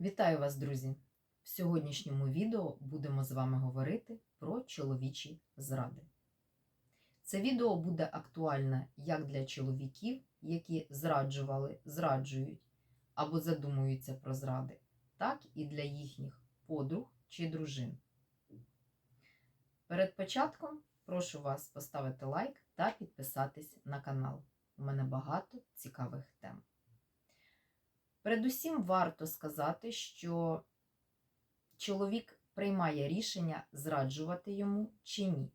Вітаю вас, друзі! В сьогоднішньому відео будемо з вами говорити про чоловічі зради. Це відео буде актуальне як для чоловіків, які зраджували, зраджують або задумуються про зради, так і для їхніх подруг чи дружин. Перед початком прошу вас поставити лайк та підписатись на канал. У мене багато цікавих тем. Передусім варто сказати, що чоловік приймає рішення, зраджувати йому чи ні.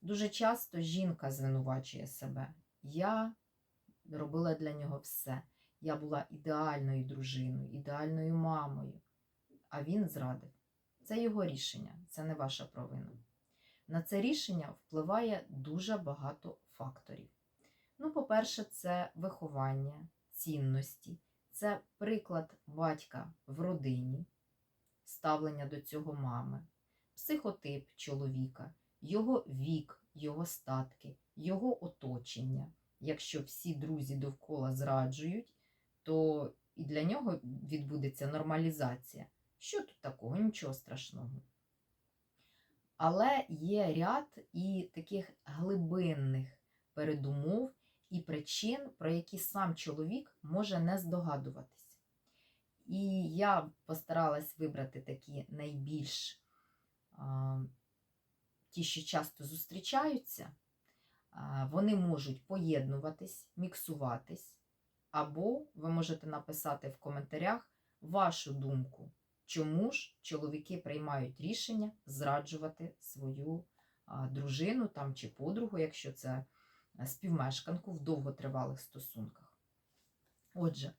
Дуже часто жінка звинувачує себе. Я робила для нього все. Я була ідеальною дружиною, ідеальною мамою, а він зрадив. Це його рішення, це не ваша провина. На це рішення впливає дуже багато факторів. Ну, по-перше, це виховання, цінності. Це приклад батька в родині, ставлення до цього мами, психотип чоловіка, його вік, його статки, його оточення. Якщо всі друзі довкола зраджують, то і для нього відбудеться нормалізація. Що тут такого? Нічого страшного. Але є ряд і таких глибинних передумов і причин, про які сам чоловік може не здогадуватись. І я постаралась вибрати такі найбільш а, ті, що часто зустрічаються, а, вони можуть поєднуватись, міксуватись, або ви можете написати в коментарях вашу думку, чому ж чоловіки приймають рішення зраджувати свою а, дружину там, чи подругу, якщо це співмешканку в довготривалих стосунках. Отже,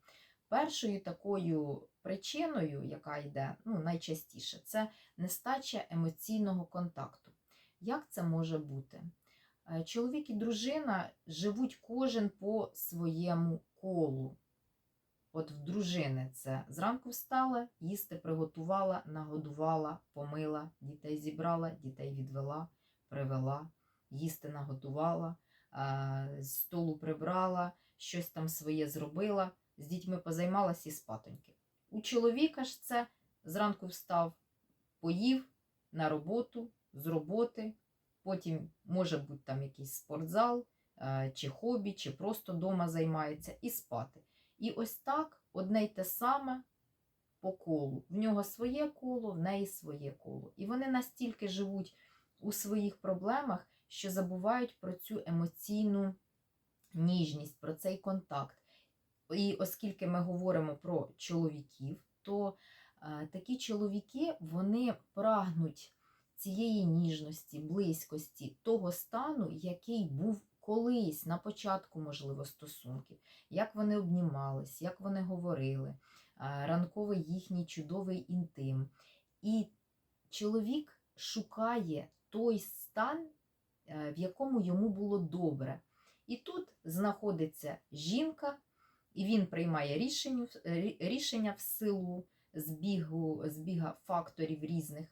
першою такою причиною, яка йде ну, найчастіше, це нестача емоційного контакту. Як це може бути? Чоловік і дружина живуть кожен по своєму колу. От в дружини це зранку встала, їсти приготувала, нагодувала, помила, дітей зібрала, дітей відвела, привела, їсти наготувала, з столу прибрала, щось там своє зробила, з дітьми позаймалась і спатоньки. У чоловіка ж це зранку встав, поїв на роботу, з роботи, потім може бути там якийсь спортзал, чи хобі, чи просто дома займається, і спати. І ось так одне й те саме по колу. В нього своє коло, в неї своє коло. І вони настільки живуть у своїх проблемах, що забувають про цю емоційну ніжність, про цей контакт. І оскільки ми говоримо про чоловіків, то е, такі чоловіки вони прагнуть цієї ніжності, близькості, того стану, який був колись на початку, можливо, стосунків, як вони обнімались, як вони говорили, е, ранковий їхній чудовий інтим. І чоловік шукає той стан, в якому йому було добре. І тут знаходиться жінка, і він приймає рішення рішення в силу збігу, збіга факторів різних,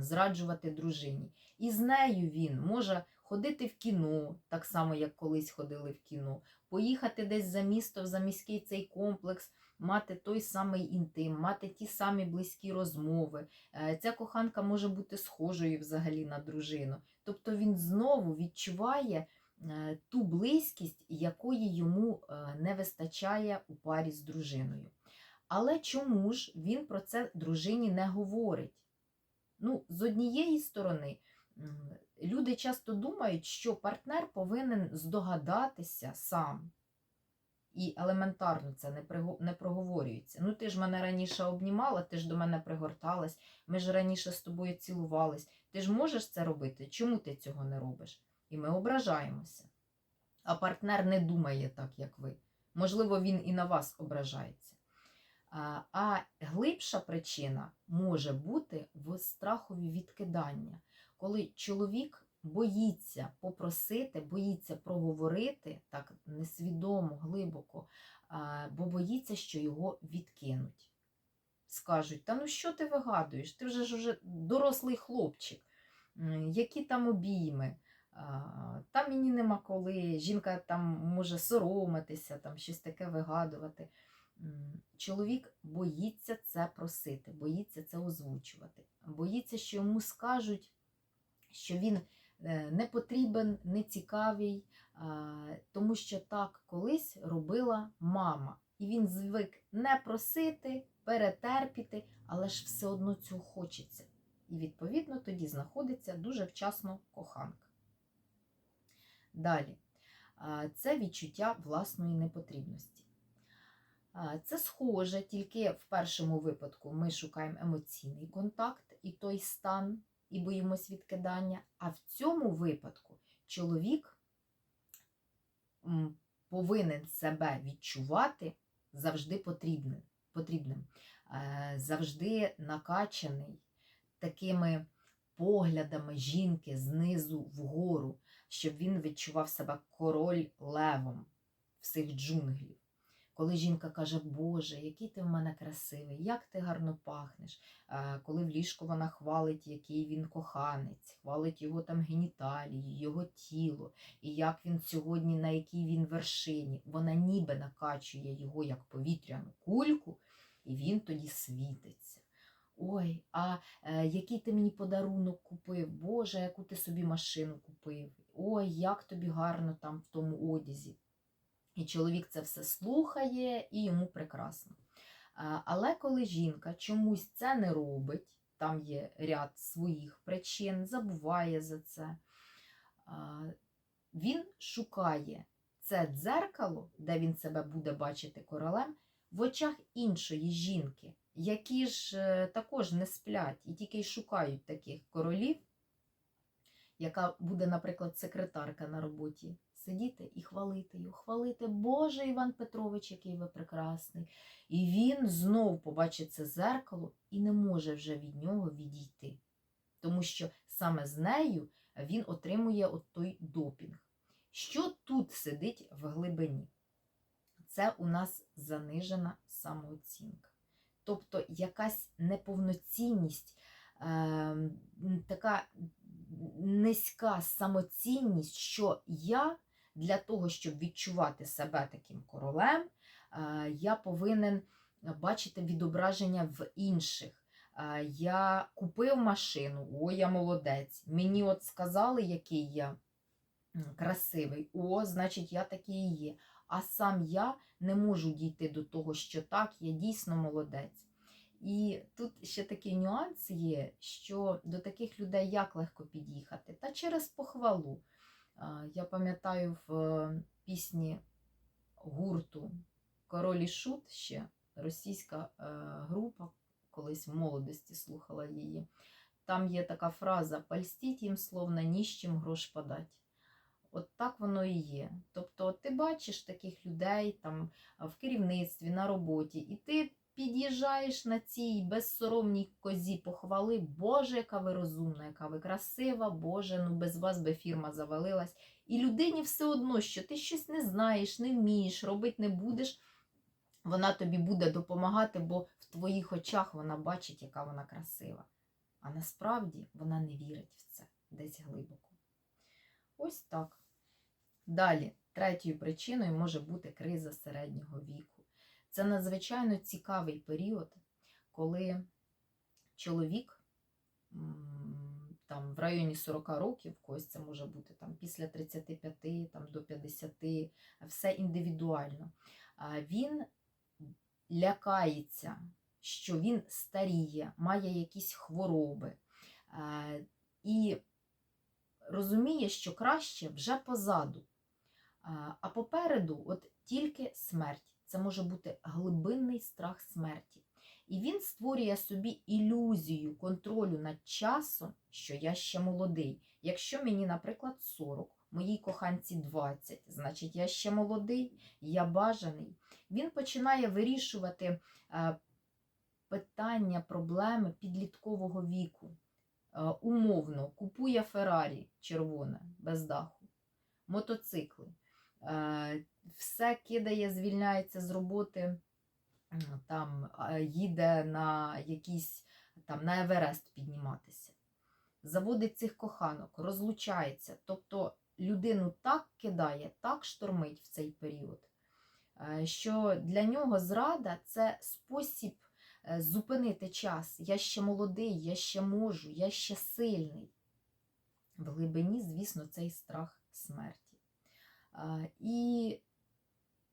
зраджувати дружині. І з нею він може ходити в кіно, так само, як колись ходили в кіно, поїхати десь за місто, за міський цей комплекс, мати той самий інтим, мати ті самі близькі розмови. Е, ця коханка може бути схожою взагалі на дружину. Тобто він знову відчуває е, ту близькість, якої йому е, не вистачає у парі з дружиною. Але чому ж він про це дружині не говорить? Ну, З однієї сторони, люди часто думають, що партнер повинен здогадатися сам. І елементарно це не не проговорюється. Ну, ти ж мене раніше обнімала, ти ж до мене пригорталась, ми ж раніше з тобою цілувались. Ти ж можеш це робити? Чому ти цього не робиш? І ми ображаємося. А партнер не думає так, як ви. Можливо, він і на вас ображається. А, а глибша причина може бути в страхові відкидання, коли чоловік боїться попросити, боїться проговорити так несвідомо, глибоко, бо боїться, що його відкинуть. Скажуть, та ну що ти вигадуєш? Ти вже ж уже дорослий хлопчик, які там обійми, там мені нема коли, жінка там може соромитися, там щось таке вигадувати. Чоловік боїться це просити, боїться це озвучувати, боїться, що йому скажуть, що він не потрібен, не цікавий, тому що так колись робила мама. І він звик не просити, перетерпіти, але ж все одно цього хочеться. І, відповідно, тоді знаходиться дуже вчасно коханка. Далі, це відчуття власної непотрібності. Це схоже, тільки в першому випадку ми шукаємо емоційний контакт і той стан, і боїмось відкидання. А в цьому випадку чоловік повинен себе відчувати завжди потрібним, потрібним, е, завжди накачаний такими поглядами жінки знизу вгору, щоб він відчував себе король левом всіх джунглів. Коли жінка каже, Боже, який ти в мене красивий, як ти гарно пахнеш. Е, Коли в ліжку вона хвалить, який він коханець, хвалить його там геніталії, його тіло, і як він сьогодні, на якій він вершині. Вона ніби накачує його як повітряну кульку, і він тоді світиться. Ой, а е, який ти мені подарунок купив? Боже, яку ти собі машину купив? Ой, як тобі гарно там в тому одязі. І чоловік це все слухає, і йому прекрасно. Але коли жінка чомусь це не робить, там є ряд своїх причин, забуває за це, він шукає це дзеркало, де він себе буде бачити королем, в очах іншої жінки, які ж е, також не сплять і тільки й шукають таких королів, яка буде, наприклад, секретарка на роботі, сидіти і хвалити його, хвалити, Боже Іван Петрович, який ви прекрасний. І він знов побачить це зеркало і не може вже від нього відійти. Тому що саме з нею він отримує от той допінг. Що тут сидить в глибині? Це у нас занижена самооцінка. Тобто якась неповноцінність, е, така низька самоцінність, що я для того, щоб відчувати себе таким королем, е, я повинен бачити відображення в інших. Е, Я купив машину, о, я молодець. Мені от сказали, який я красивий, о, значить, я такий і є. А сам я не можу дійти до того, що так, я дійсно молодець. І тут ще такий нюанс є, що до таких людей як легко під'їхати, та через похвалу. Я пам'ятаю в е, пісні гурту Король і Шут ще російська е, група, колись в молодості слухала її. Там є така фраза Польстіть їм словно ніщим грош подать. От так воно і є. Тобто ти бачиш таких людей там в керівництві, на роботі, і ти під'їжджаєш на цій безсоромній козі похвали, Боже, яка ви розумна, яка ви красива, Боже, ну без вас би фірма завалилась. І людині все одно, що ти щось не знаєш, не вмієш, робити не будеш, вона тобі буде допомагати, бо в твоїх очах вона бачить, яка вона красива. А насправді вона не вірить в це десь глибоко. Ось так. Далі, третьою причиною може бути криза середнього віку. Це надзвичайно цікавий період, коли чоловік там, в районі 40 років, когось це може бути там, після 35 там, до 50, все індивідуально. Він лякається, що він старіє, має якісь хвороби. І розуміє, що краще вже позаду. А попереду от тільки смерть. Це може бути глибинний страх смерті. І він створює собі ілюзію контролю над часом, що я ще молодий. Якщо мені, наприклад, 40, моїй коханці 20, значить я ще молодий, я бажаний. Він починає вирішувати е, питання, проблеми підліткового віку. Е, умовно, купує Феррарі червоне, без даху, мотоцикли. Е, все кидає, звільняється з роботи, там е, їде на якийсь там на Еверест підніматися, заводить цих коханок, розлучається. Тобто людину так кидає, так штормить в цей період, е, що для нього зрада це спосіб е, зупинити час. Я ще молодий, я ще можу, я ще сильний. В глибині, звісно, цей страх смерті. І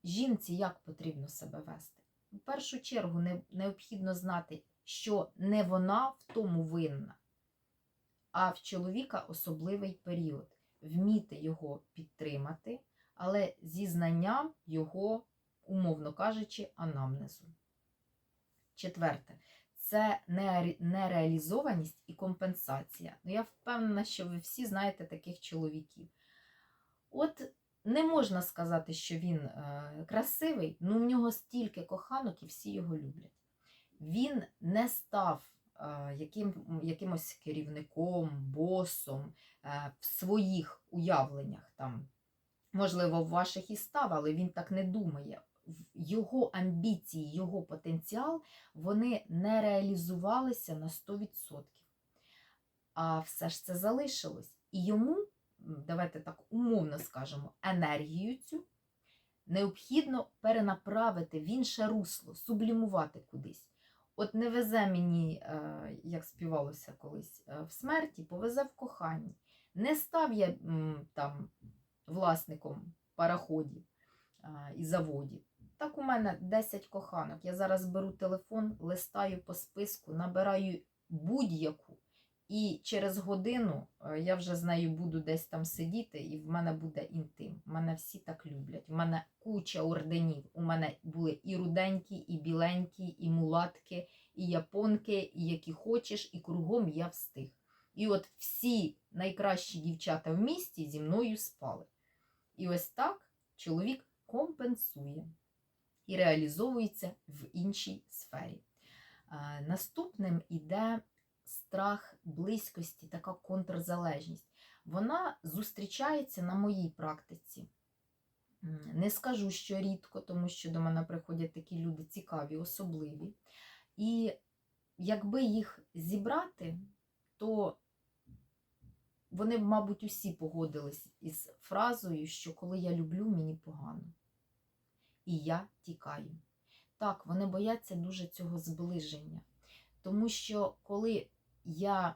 жінці як потрібно себе вести? В першу чергу не- необхідно знати, що не вона в тому винна, а в чоловіка особливий період. Вміти його підтримати, але зі знанням його, умовно кажучи, анамнезу. Четверте, це нереалізованість і компенсація. Ну, я впевнена, що ви всі знаєте таких чоловіків. От не можна сказати, що він е, красивий, ну в нього стільки коханок і всі його люблять. Він не став е, яким, якимось керівником, босом е, в своїх уявленнях. Там, можливо, в ваших і став, але він так не думає. Його амбіції, його потенціал вони не реалізувалися на 100%. А все ж це залишилось. І йому, давайте так умовно скажемо, енергію цю необхідно перенаправити в інше русло, сублімувати кудись. От не везе мені, е, як співалося колись, е, в смерті, повезе в коханні. Не став я там власником пароходів і заводів. Так у мене 10 коханок. Я зараз беру телефон, листаю по списку, набираю будь-яку, і через годину е, я вже з нею буду десь там сидіти, і в мене буде інтим. Мене всі так люблять. У мене куча орденів. У мене були і руденькі, і біленькі, і мулатки, і японки, і які хочеш, і кругом я встиг. І от всі найкращі дівчата в місті зі мною спали. І ось так чоловік компенсує і реалізовується в іншій сфері. Наступним іде страх близькості, така контрзалежність. Вона зустрічається на моїй практиці. Не скажу, що рідко, тому що до мене приходять такі люди цікаві, особливі. І якби їх зібрати, то вони мабуть, усі погодились із фразою, що коли я люблю, мені погано. І я тікаю. Так, вони бояться дуже цього зближення. Тому що коли я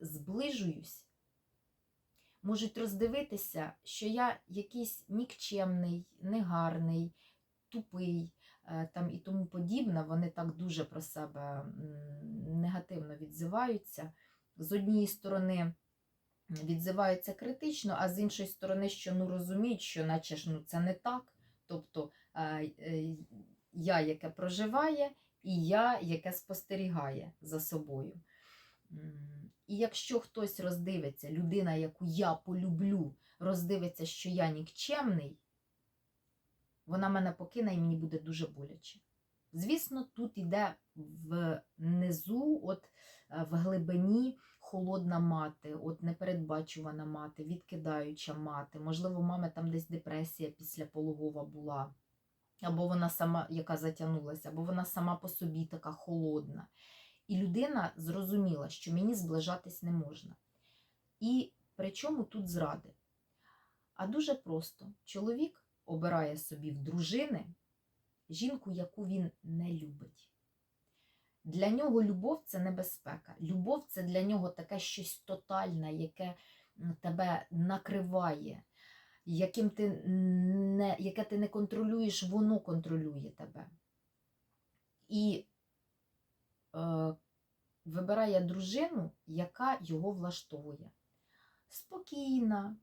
зближуюсь, можуть роздивитися, що я якийсь нікчемний, негарний, тупий е, там, і тому подібне. Вони так дуже про себе негативно відзиваються. З однієї сторони, відзиваються критично, а з іншої сторони, що ну розуміють, що наче ж ну це не так. Тобто е, е, я, яке проживає, і я, яке спостерігає за собою. І якщо хтось роздивиться, людина, яку я полюблю, роздивиться, що я нікчемний, вона мене покине і мені буде дуже боляче. Звісно, тут іде внизу, от е, в глибині холодна мати, от непередбачувана мати, відкидаюча мати. Можливо, мами там десь депресія після пологова була, або вона сама, яка затягнулася, або вона сама по собі така холодна. І людина зрозуміла, що мені зближатись не можна. І при чому тут зради? А дуже просто: чоловік обирає собі в дружини жінку, яку він не любить. Для нього любов це небезпека. Любов це для нього таке щось тотальне, яке тебе накриває, яким ти не, яке ти не контролюєш, воно контролює тебе. І вибирає дружину, яка його влаштовує. Спокійна,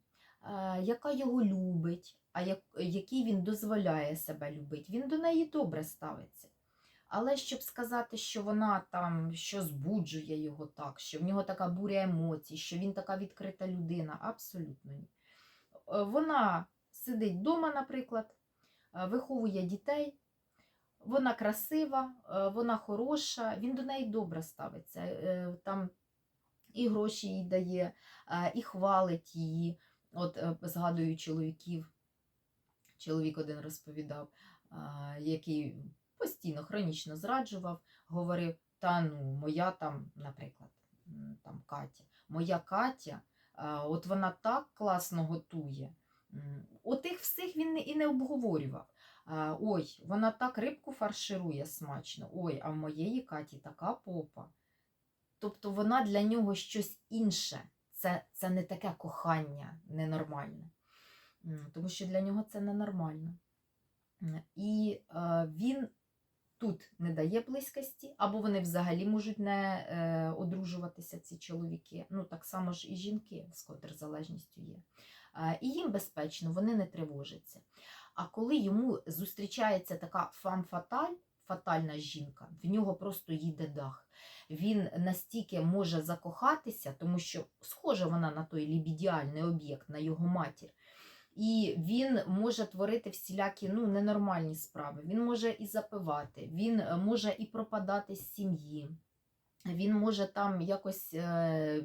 е, яка його любить, а як, який він дозволяє себе любити. Він до неї добре ставиться. Але щоб сказати, що вона там що збуджує його так, що в нього така буря емоцій, що він така відкрита людина, абсолютно ні. Е, Вона сидить вдома, наприклад, е, виховує дітей, вона красива, е, вона хороша, він до неї добре ставиться. е, Там і гроші їй дає, е, і хвалить її. От е, згадую чоловіків, чоловік один розповідав, е, який постійно хронічно зраджував, говорив: та ну, моя там, наприклад, там Катя, моя Катя, е, от вона так класно готує. М, От їх всіх він і не обговорював. Ой, вона так рибку фарширує смачно. Ой, а в моєї Каті така попа. Тобто вона для нього щось інше. Це, це не таке кохання ненормальне. Тому що для нього це ненормально. І е, він тут не дає близькості, або вони взагалі можуть не е, одружуватися, ці чоловіки. Ну, так само ж і жінки з контрзалежністю є. Е, і їм безпечно, вони не тривожаться. А коли йому зустрічається така фам-фаталь, фатальна жінка, в нього просто їде дах. Він настільки може закохатися, тому що схожа вона на той лібідіальний об'єкт, на його матір. І він може творити всілякі ну, ненормальні справи. Він може і запивати, він е, може і пропадати з сім'ї. Він може там якось е,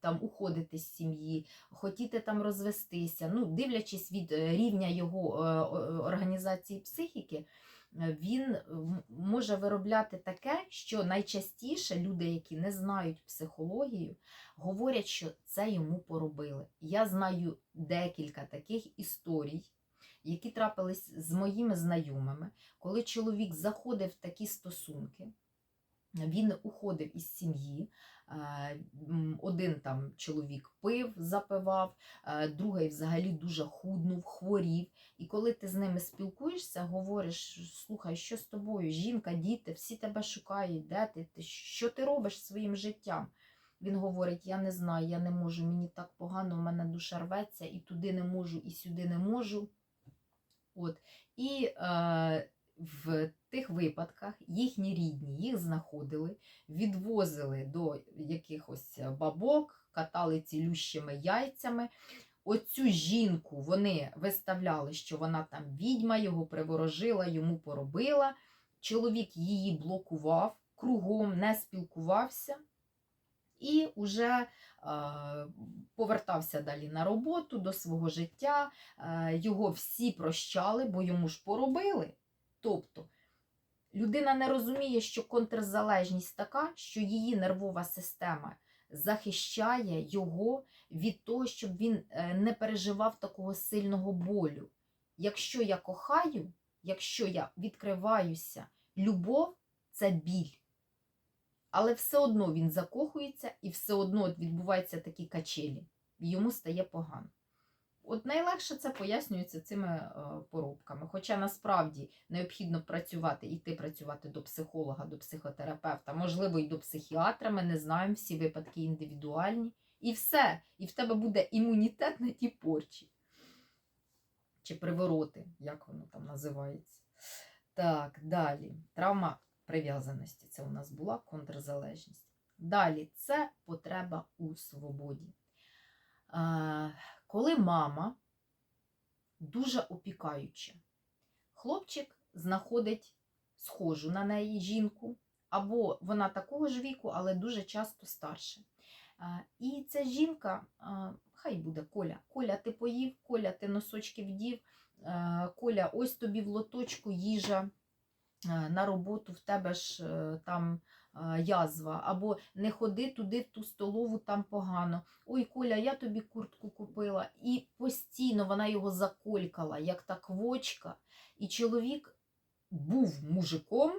там уходити з сім'ї, хотіти там розвестися. Ну, дивлячись від е, рівня його е, організації психіки, він може виробляти таке, що найчастіше люди, які не знають психологію, говорять, що це йому поробили. Я знаю декілька таких історій, які трапились з моїми знайомими, коли чоловік заходив в такі стосунки. Він уходив із сім'ї. е, Один там чоловік пив, запивав, е, другий взагалі дуже худнув, хворів. І коли ти з ними спілкуєшся, говориш: слухай, що з тобою? Жінка, діти, всі тебе шукають, де ти? що ти робиш своїм життям? Він говорить: Я не знаю, я не можу, мені так погано, в мене душа рветься, і туди не можу, і сюди не можу. От. І е, в тих випадках їхні рідні їх знаходили, відвозили до якихось бабок, катали цілющими яйцями. Оцю жінку вони виставляли, що вона там відьма, його приворожила, йому поробила. Чоловік її блокував, кругом не спілкувався і вже е, повертався далі на роботу до свого життя. Е, його всі прощали, бо йому ж поробили. Тобто людина не розуміє, що контрзалежність така, що її нервова система захищає його від того, щоб він е, не переживав такого сильного болю. Якщо я кохаю, якщо я відкриваюся, любов це біль. Але все одно він закохується і все одно відбуваються такі качелі, йому стає погано. От найлегше це пояснюється цими е, поробками. Хоча насправді необхідно працювати, іти працювати до психолога, до психотерапевта, можливо, і до психіатра. Ми не знаємо, всі випадки індивідуальні. І все. І в тебе буде імунітет на ті порчі. Чи привороти, як воно там називається. Так, далі. Травма прив'язаності. Це у нас була контрзалежність. Далі це потреба у свободі. Коли мама дуже опікаюча, хлопчик знаходить схожу на неї жінку, або вона такого ж віку, але дуже часто старше. І ця жінка, хай буде Коля. Коля, ти поїв, Коля, ти носочки вдів, Коля, ось тобі в лоточку їжа на роботу, в тебе ж е, там язва, або не ходи туди, в ту столову, там погано. Ой, Коля, я тобі куртку купила. І постійно вона його заколькала, як та квочка. І чоловік був мужиком,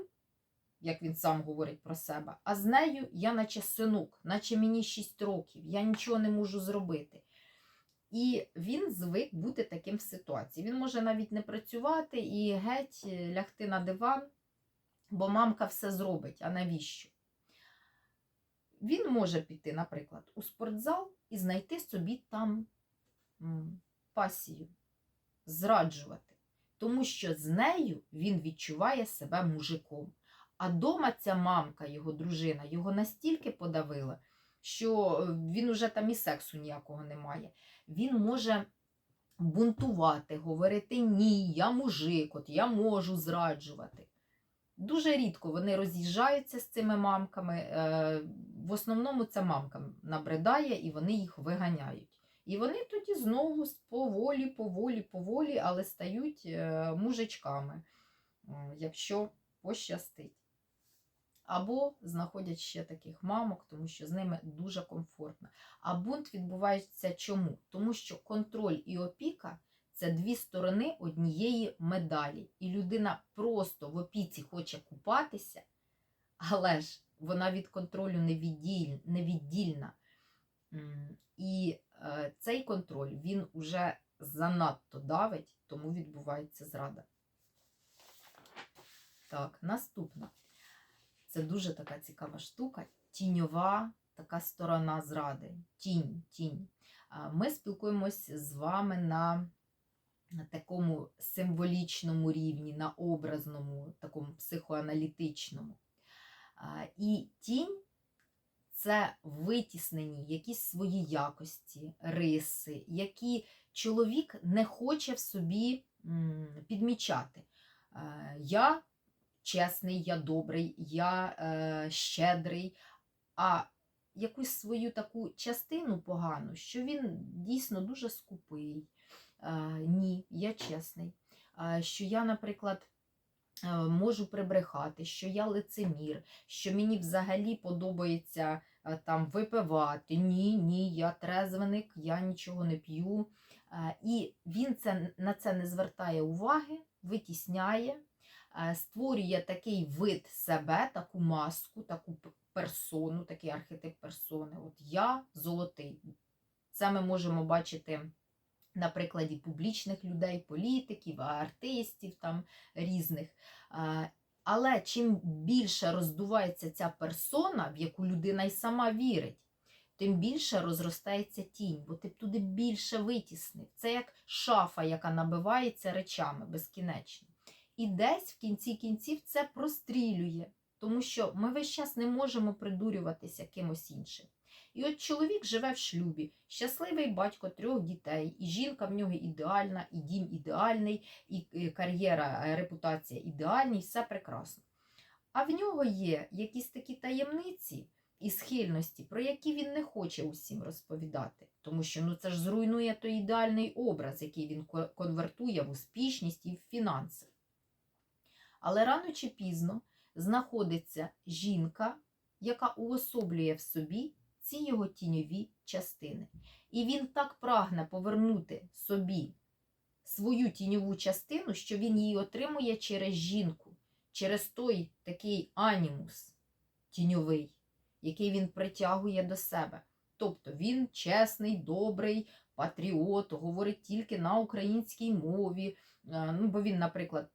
як він сам говорить про себе, а з нею я наче синок, наче мені 6 років, я нічого не можу зробити. І він звик бути таким в ситуації. Він може навіть не працювати і геть е, лягти на диван, бо мамка все зробить. А навіщо? Він може піти, наприклад, у спортзал і знайти собі там пасію, зраджувати. Тому що з нею він відчуває себе мужиком. А дома ця мамка, його дружина, його настільки подавила, що е, він уже там і сексу ніякого не має. Він може бунтувати, говорити ні, я мужик, от я можу зраджувати. Дуже рідко вони роз'їжджаються з цими мамками. е, В основному ця мамка набридає і вони їх виганяють. І вони тоді знову поволі, поволі, поволі, але стають е, мужичками, якщо пощастить. Або знаходять ще таких мамок, тому що з ними дуже комфортно. А бунт відбувається чому? Тому що контроль і опіка це дві сторони однієї медалі. І людина просто в опіці хоче купатися, але ж вона від контролю невіддільна. І е, цей контроль він уже занадто давить, тому відбувається зрада. Так, наступна. Це дуже така цікава штука. Тіньова така сторона зради. Тінь, тінь. Ми спілкуємось з вами на, на такому символічному рівні, на образному, такому психоаналітичному. І тінь це витіснені якісь свої якості, риси, які чоловік не хоче в собі підмічати. Я чесний, я добрий, я е, щедрий, а якусь свою таку частину погану, що він дійсно дуже скупий. Ні, я чесний. Що я, наприклад, можу прибрехати, що я лицемір, що мені взагалі подобається там випивати. Ні, ні, я трезвеник, я нічого не п'ю. І він це, на це не звертає уваги, витісняє, створює такий вид себе, таку маску, таку персону, такий архетип персони. От я золотий. Це ми можемо бачити на прикладі публічних людей, політиків, артистів там різних. Але чим більше роздувається ця персона, в яку людина й сама вірить, тим більше розростається тінь, бо ти туди більше витіснив. Це як шафа, яка набивається речами безкінечно. І десь в кінці кінців це прострілює, тому що ми весь час не можемо придурюватися кимось іншим. І от чоловік живе в шлюбі, щасливий батько трьох дітей, і жінка в нього ідеальна, і дім ідеальний, і е, кар'єра, е, репутація ідеальні, і все прекрасно. А в нього є якісь такі таємниці і схильності, про які він не хоче усім розповідати, тому що ну, це ж зруйнує той ідеальний образ, який він конвертує в успішність і в фінанси. Але рано чи пізно знаходиться жінка, яка уособлює в собі ці його тіньові частини. І він так прагне повернути собі свою тіньову частину, що він її отримує через жінку, через той такий анімус тіньовий, який він притягує до себе. Тобто він чесний, добрий, патріот, говорить тільки на українській мові. Е, Ну, бо він, наприклад,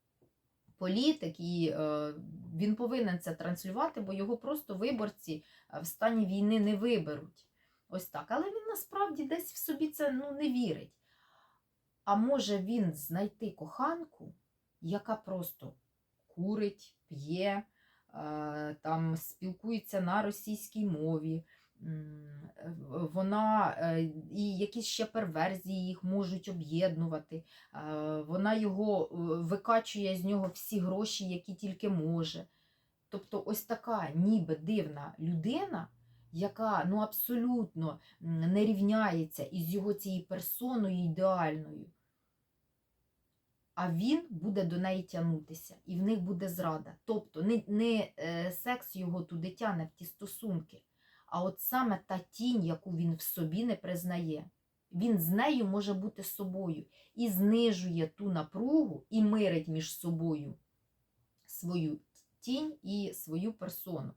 політик, і е, він повинен це транслювати, бо його просто виборці е, в стані війни не виберуть. Ось так. Але він насправді десь в собі це ну, не вірить. А може він знайти коханку, яка просто курить, п'є, е, там спілкується на російській мові. Вона е, і якісь ще перверзії їх можуть об'єднувати. Е, Вона його е, викачує з нього всі гроші, які тільки може. Тобто, ось така ніби дивна людина, яка ну абсолютно не рівняється із його цією персоною ідеальною. А він буде до неї тягнутися, і в них буде зрада. Тобто не, не секс його туди тяне в ті стосунки, а от саме та тінь, яку він в собі не признає. Він з нею може бути собою і знижує ту напругу і мирить між собою свою тінь і свою персону.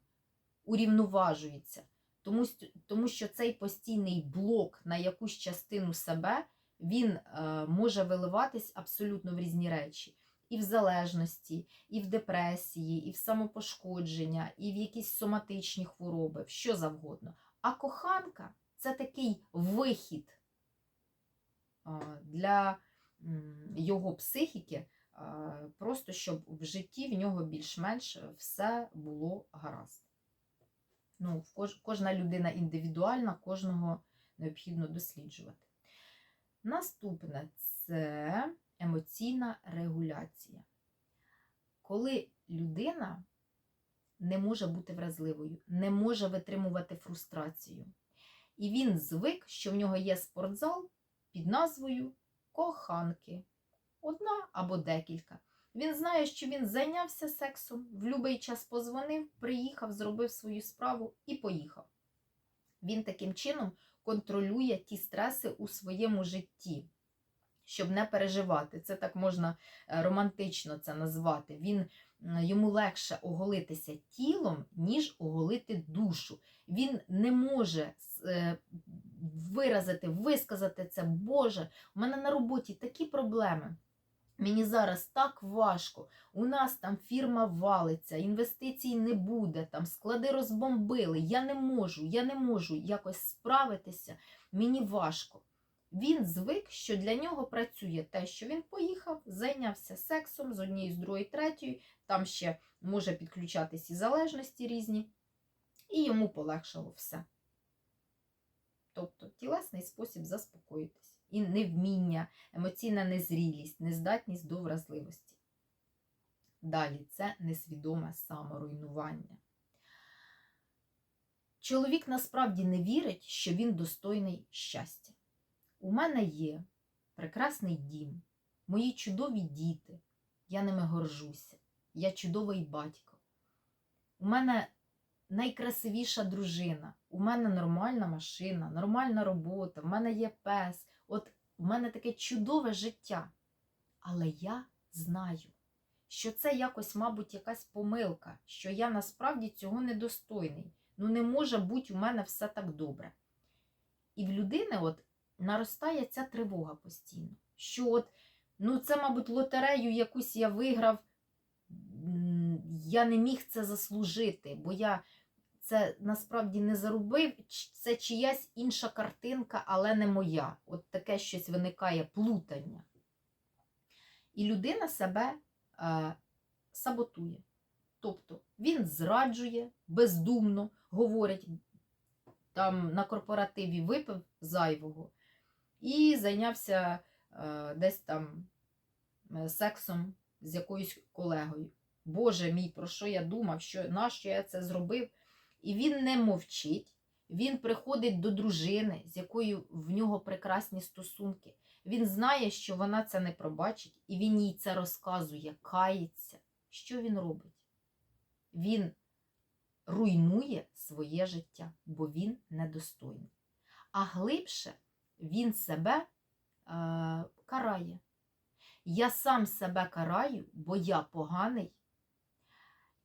Урівноважується. Тому, тому що цей постійний блок на якусь частину себе він е, може виливатись абсолютно в різні речі. І в залежності, і в депресії, і в самопошкодження, і в якісь соматичні хвороби, в що завгодно. А коханка це такий вихід для його психіки, просто щоб в житті в нього більш-менш все було гаразд. Ну, кожна людина індивідуальна, кожного необхідно досліджувати. Наступне це емоційна регуляція. Коли людина не може бути вразливою, не може витримувати фрустрацію. І він звик, що в нього є спортзал під назвою коханки. Одна або декілька. Він знає, що він зайнявся сексом, в будь-який час позвонив, приїхав, зробив свою справу і поїхав. Він таким чином контролює ті стреси у своєму житті. Щоб не переживати. Це так можна е, романтично це назвати. Він йому легше оголитися тілом, ніж оголити душу. Він не може е, виразити, висказати це. Боже, у мене на роботі такі проблеми. Мені зараз так важко. У нас там фірма валиться, інвестицій не буде, там склади розбомбили. Я не можу, я не можу якось справитися. Мені важко. Він звик, що для нього працює те, що він поїхав, зайнявся сексом з однією, з другою, третьою, там ще може підключатись і залежності різні, і йому полегшало все. Тобто тілесний спосіб заспокоїтись. І невміння, емоційна незрілість, нездатність до вразливості. Далі це несвідоме саморуйнування. Чоловік насправді не вірить, що він достойний щастя. У мене є прекрасний дім, мої чудові діти, я ними горжуся, я чудовий батько. У мене найкрасивіша дружина, у мене нормальна машина, нормальна робота, в мене є пес. От у мене таке чудове життя. Але я знаю, що це якось, мабуть, якась помилка, що я насправді цього недостойний. Ну, не може бути у мене все так добре. І в людини от наростає ця тривога постійно. Що от, ну це, мабуть, лотерею якусь я виграв, я не міг це заслужити, бо я це насправді не заробив, це чиясь інша картинка, але не моя. От таке щось виникає плутання. І людина себе е, саботує. Тобто він зраджує бездумно, говорить, там на корпоративі випив зайвого і зайнявся е, десь там е, сексом з якоюсь колегою. Боже мій, про що я думав, що нащо я це зробив? І він не мовчить, він приходить до дружини, з якою в нього прекрасні стосунки. Він знає, що вона це не пробачить, і він їй це розказує, кається. Що він робить? Він руйнує своє життя, бо він недостойний. А глибше він себе е, карає. Я сам себе караю, бо я поганий.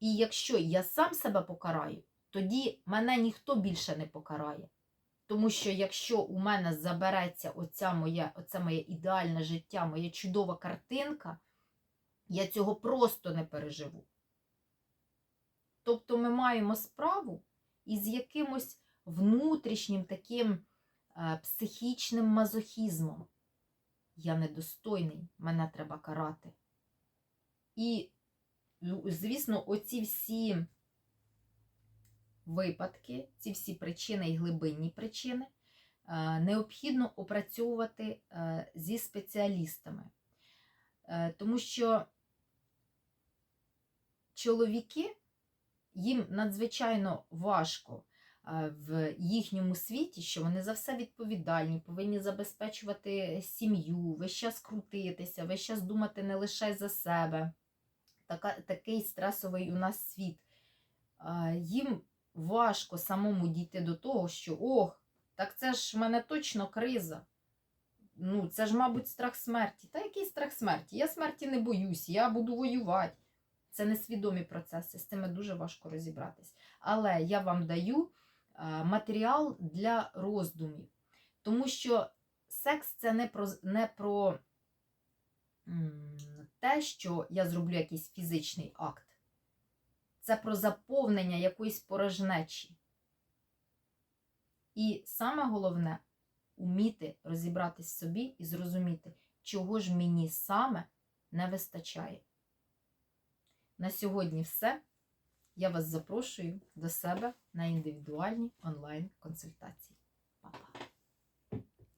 І якщо я сам себе покараю, тоді мене ніхто більше не покарає. Тому що якщо у мене забереться оця моя, оце моє ідеальне життя, моя чудова картинка, я цього просто не переживу. Тобто ми маємо справу із якимось внутрішнім таким психічним мазохізмом. Я недостойний, мене треба карати. І, звісно, оці всі випадки, ці всі причини і глибинні причини е, необхідно опрацьовувати е, зі спеціалістами. Е, Тому що чоловіки їм надзвичайно важко е, в їхньому світі, що вони за все відповідальні, повинні забезпечувати сім'ю, весь час крутитися, весь час думати не лише за себе. Така, такий стресовий у нас світ. Е, Їм важко самому дійти до того, що ох, так це ж в мене точно криза. Ну, це ж, мабуть, страх смерті. Та який страх смерті? Я смерті не боюсь, я буду воювати. Це несвідомі процеси, з цими дуже важко розібратись. Але я вам даю е, матеріал для роздумів. Тому що секс це не про, не про те, що я зроблю якийсь фізичний акт. Це про заповнення якоїсь порожнечі. І саме головне уміти розібратись собі і зрозуміти, чого ж мені саме не вистачає. На сьогодні все. Я вас запрошую до себе на індивідуальні онлайн-консультації.